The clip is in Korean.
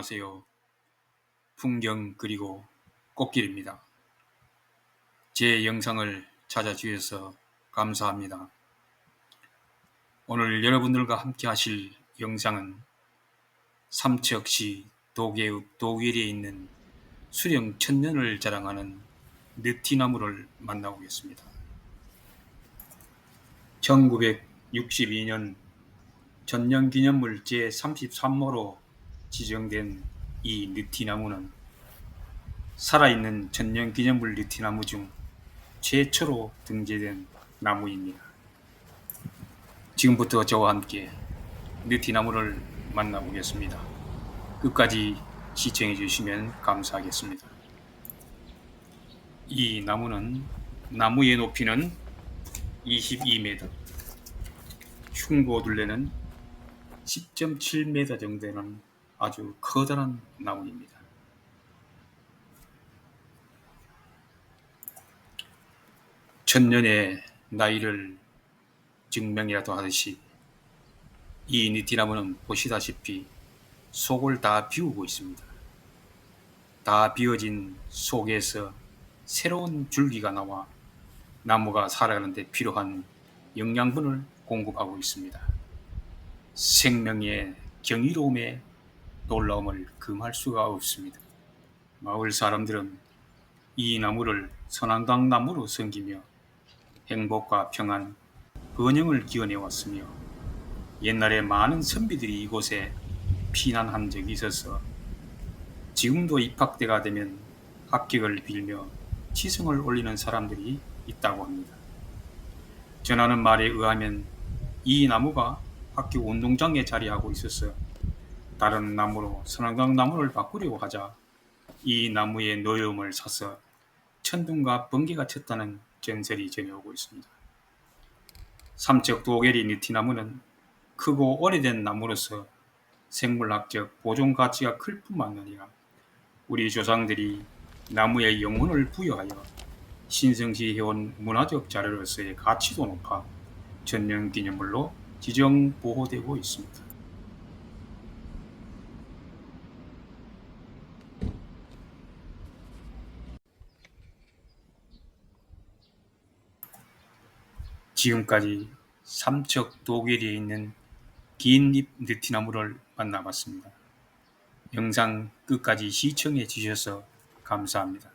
안녕하세요. 풍경 그리고 꽃길입니다. 제 영상을 찾아주셔서 감사합니다. 오늘 여러분들과 함께 하실 영상은 삼척시 도계읍 도길에 있는 수령 천년을 자랑하는 느티나무를 만나보겠습니다. 1962년 전년기념물 제33호로 지정된 이 느티나무는 살아있는 전년기념물 느티나무 중 최초로 등재된 나무입니다. 지금부터 저와 함께 느티나무를 만나보겠습니다. 끝까지 시청해 주시면 감사하겠습니다. 이 나무는 나무의 높이는 22m, 흉고 둘레는 10.7m 정도 되는 아주 커다란 나무입니다. 천년의 나이를 증명이라도 하듯이 이 니티나무는 보시다시피 속을 다 비우고 있습니다. 다 비워진 속에서 새로운 줄기가 나와 나무가 살아가는데 필요한 영양분을 공급하고 있습니다. 생명의 경이로움에 놀라움을 금할 수가 없습니다. 마을 사람들은 이 나무를 선한강 나무로 섬기며 행복과 평안, 번영을 기원해 왔으며 옛날에 많은 선비들이 이곳에 피난한 적이 있어서 지금도 입학때가 되면 합격을 빌며 치성을 올리는 사람들이 있다고 합니다. 전하는 말에 의하면 이 나무가 학교 운동장에 자리하고 있어서 다른 나무로 선한강 나무를 바꾸려고 하자 이 나무의 노여움을 사서 천둥과 번개가 쳤다는 전설이 전해오고 있습니다. 삼척 도계리 니티나무는 크고 오래된 나무로서 생물학적 보존 가치가 클 뿐만 아니라 우리 조상들이 나무의 영혼을 부여하여 신성시해온 문화적 자료로서의 가치도 높아 전년 기념물로 지정 보호되고 있습니다. 지금까지 삼척 도계리에 있는 긴잎 느티나무를 만나봤습니다. 영상 끝까지 시청해 주셔서 감사합니다.